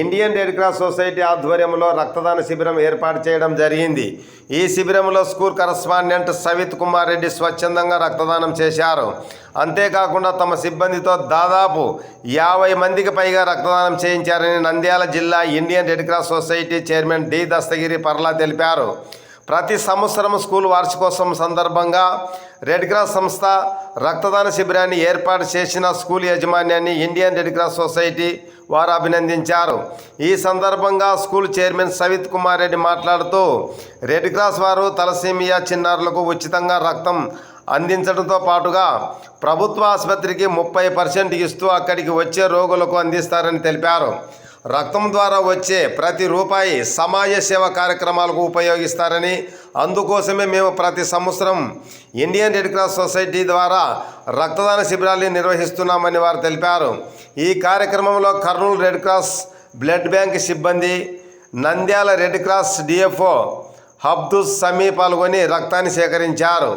Indian red cross society ఆధ్వర్యంలో రక్తదాన శిబిరం ఏర్పాటు చేయడం జరిగింది. ఈ శిబిరంలో స్కూల్ కరస్పాండెంట్ సవిత్ కుమార్ రెడ్డి స్వచ్ఛందంగా రక్తదానం చేశారు. అంతేకాకుండా తమ సిబ్బందితో దాదాపు యాభై మందికి పైగా రక్తదానం చేయించారని నంద్యాల జిల్లా Indian Red Cross Society chairman D Dastagiri Parla తెలిపారు. ప్రతి సంవత్సరం స్కూల్ వార్షికోత్సవం సందర్భంగా రెడ్ క్రాస్ సంస్థ రక్తదాన శిబిరాన్ని ఏర్పాటు చేసిన స్కూల్ యాజమాన్యాన్ని ఇండియన్ రెడ్ క్రాస్ సొసైటీ వారు అభినందించారు. ఈ సందర్భంగా స్కూల్ చైర్మన్ సవిత్ కుమార్ రెడ్డి మాట్లాడుతూ రెడ్ క్రాస్ వారు తలసీమియా చిన్నారులకు ఉచితంగా రక్తం అందించడంతో పాటుగా ప్రభుత్వ ఆసుపత్రికి ముప్పై పర్సెంట్ ఇస్తూ అక్కడికి వచ్చే రోగులకు అందిస్తారని తెలిపారు. రక్తం ద్వారా వచ్చే ప్రతి రూపాయి సమాజ సేవ కార్యక్రమాలకు ఉపయోగిస్తారని అందుకోసమే మేము ప్రతి సంవత్సరం ఇండియన్ రెడ్ క్రాస్ సొసైటీ ద్వారా రక్తదాన శిబిరాన్ని నిర్వహిస్తున్నామని వారు తెలిపారు. ఈ కార్యక్రమంలో Kurnool red cross blood bank సిబ్బంది Nandyal red cross DFO Abdus Sami పాల్గొని రక్తాన్ని సేకరించారు.